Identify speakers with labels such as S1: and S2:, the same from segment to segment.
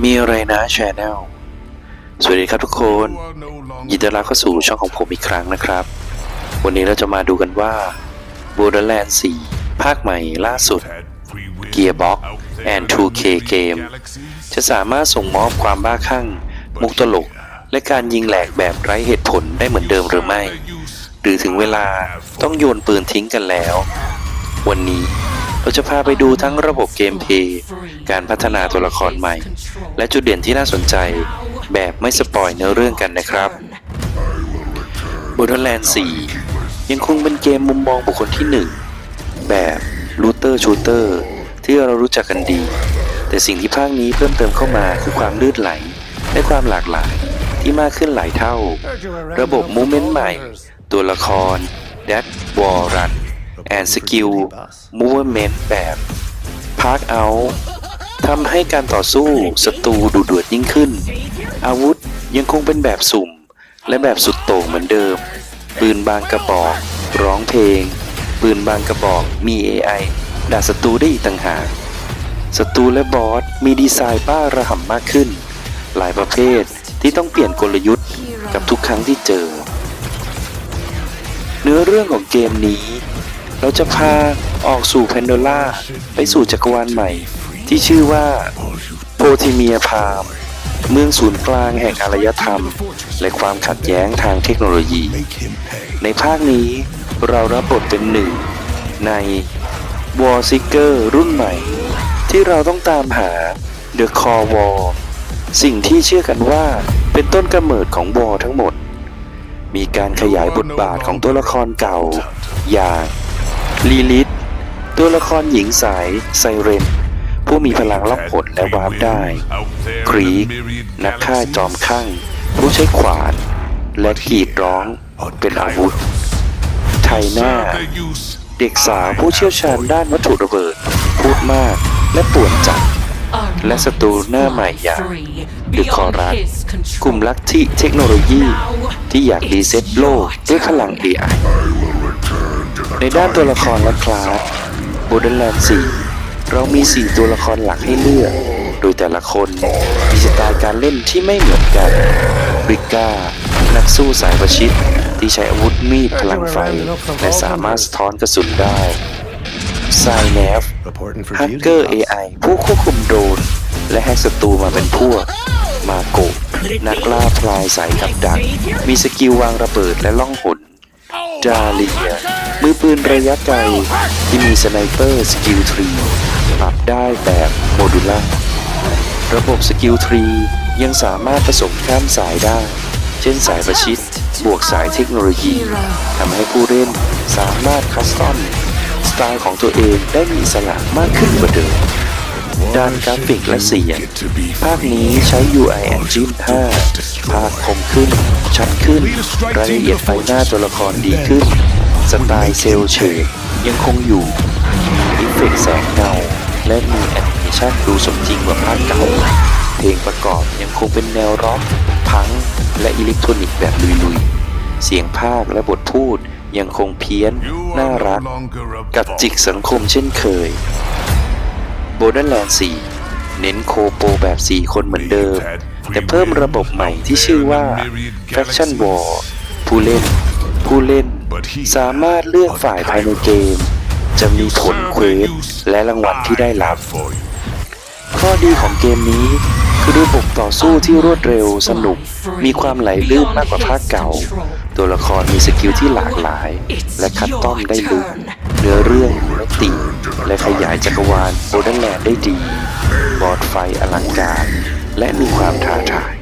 S1: มีอะไรนะชแนลสวัสดีครับทุกคน ยินดีต้อนรับเข้าสู่ช่องของผมอีกครั้งนะครับ วันนี้เราจะมาดูกันว่า Borderlands 4 ภาคใหม่ล่าสุด Gearbox and 2K Game จะสามารถส่งมอบความบ้าคลั่ง มุกตลก และการยิงแหลกแบบไร้เหตุผลได้เหมือนเดิมหรือไม่ หรือถึงเวลาต้องโยนปืนทิ้งกันแล้ว วันนี้ เราจะพาไปดูทั้งระบบเกมเพย์การพัฒนาตัวละครใหม่ และจุดเด่นที่น่าสนใจ แบบไม่สปอยเนื้อเรื่องกันนะครับ Borderlands 4 ยังคงเป็นเกมมุมมองบุคคลที่ 1 แบบ Looter Shooter ที่เรารู้จักกันดี แต่สิ่งที่ภาคนี้เพิ่มเติมเข้ามาคือความลื่นไหล และความหลากหลายที่มากขึ้นหลายเท่า ระบบมูเมนต์ใหม่ ตัวละคร Dead Wall Run and Skill Movement แบบ Park Out ทำให้การต่อสู้ศัตรูดูเดือดยิ่งขึ้น อาวุธยังคงเป็นแบบสุ่ม และแบบสุดโต่งเหมือนเดิม ปืนบางกระบอก ร้องเพลง ปืนบางกระบอกมี AI ด่าศัตรูได้อีกต่างหากศัตรูและบอสมีดีไซน์บ้าระห่ำมากขึ้น หลายประเภทที่ต้องเปลี่ยนกลยุทธ์กับทุกครั้งที่เจอ เนื้อเรื่องของเกมนี้ เราจะพาออกสู่แพนโดล่าไปสู่จักรวาลใหม่ ที่ชื่อว่าโพธิเมียพามเมืองศูนย์กลางแห่งอารยธรรม และความขัดแย้งทางเทคโนโลยี ในภาคนี้เรารับบทเป็นหนึ่งใน War Seeker รุ่นใหม่ ที่เราต้องตามหา The Core War สิ่งที่เชื่อกันว่าเป็นต้นกำเนิดของวอทั้งหมด มีการขยายบทบาทของตัวละครเก่าอย่าง ลีลิทตัวละครหญิงสายไซเรน ผู้มีพลังล่องหนและวาร์ปได้ครีกนักฆ่าจอมข้างผู้ใช้ขวานและกรีดร้องเป็นอาวุธ ไทน่า เด็กสาวผู้เชี่ยวชาญด้านวัตถุระเบิด พูดมากและป่วนจัด และศัตรูหน้าใหม่อย่างดึกคอรัสกลุ่มลัทธิเทคโนโลยีที่อยากรีเซ็ตโลกด้วยพลัง AI ในด้านตัวละครและคลาส Borderlands 4เรามี 4 ตัวละครหลักให้เลือก โดยแต่ละคนมีสไตล์การเล่นที่ไม่เหมือนกันบริก้า นักสู้สายประชิดที่ใช้อาวุธมีดพลังไฟ และสามารถสะท้อนกระสุนได้ไซแนฟฮักเกอร์ AI ผู้ควบคุมโดรนและแฮกศัตรูมาเป็นพวก มาโกะนักล่าพลายสายกับดัก มีสกิลวางระเบิดและล่องหนดาเลีย มือปืนระยะไกลที่มีสไนเปอร์สกิลทรีปรับได้แบบโมดูล่าระบบสกิลทรียังสามารถผสมข้ามสายได้ เช่นสายประชิดบวกสายเทคโนโลยีทำให้ผู้เล่นสามารถคัสตอมสไตล์ของตัวเองได้มีอิสระมากขึ้นกว่าเดิมด้านกราฟิกและเสียงภาคนี้ใช้ UI Engine 5 ภาพคมขึ้น ชัดขึ้น รายละเอียดไฟหน้าตัวละครดีขึ้น สไตล์เซลเชดยังคงอยู่อิฟเฟกแสงเงาและมีแอนิเมชันดูสมจริงกว่าภาคเก่าเพลงประกอบยังคงเป็นแนวร็อกพังและอิเล็กทรอนิกส์แบบลุยๆ เสียงภาคและบทพูดยังคงเพี้ยน น่ารัก กับจิกสังคมเช่นเคย b o r d e r l a n d 4 เน้นโคโปแบบ 4 คนเหมือนเดิม แต่เพิ่มระบบใหม่ที่ชื่อว่า Faction War ผู้เล่น ผู้เล่น สามารถเลือกฝ่ายภายในเกม จะมีผลเควสและรางวัลที่ได้รับ ข้อดีของเกมนี้คือระบบต่อสู้ที่รวดเร็วสนุก มีความไหลลื่นมากกว่าภาคเก่า ตัวละครมีสกิลที่หลากหลาย และคัดต้อมได้ลึกเนื้อเรื่องไม่ติดและขยายจักรวาลโบเดนแลนด์ได้ดี บอร์ดไฟอลังการ และมีความท้าทาย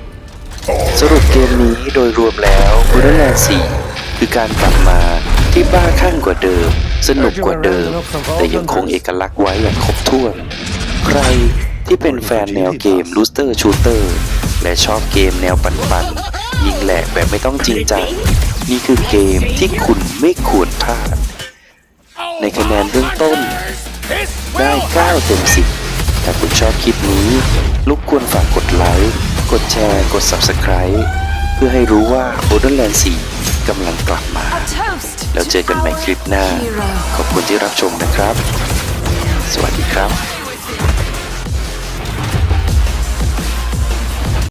S1: สรุปเกมนี้โดยรวมแล้ว Borderlands 4 คือการกลับมาที่บ้าคลั่งกว่าเดิม สนุกกว่าเดิม แต่ยังคงเอกลักษณ์ไว้อย่างครบถ้วน ใครที่เป็นแฟนแนวเกม Rooster Shooter และชอบเกมแนวปันๆยิงแหลกแบบไม่ต้องจริงจังนี่คือเกมที่คุณไม่ควรพลาด ในคะแนนเบื้องต้น ได้ 9 เต็ม 10 ถ้าคุณชอบคลิปนี้ลูกควรฝากกดไลค์ กดแชร์ กด Subscribe เพื่อให้รู้ว่า Borderlands 4 กำลังกลับมา แล้วเจอกันใหม่คลิปหน้า ขอบคุณที่รับชมนะครับ สวัสดีครับ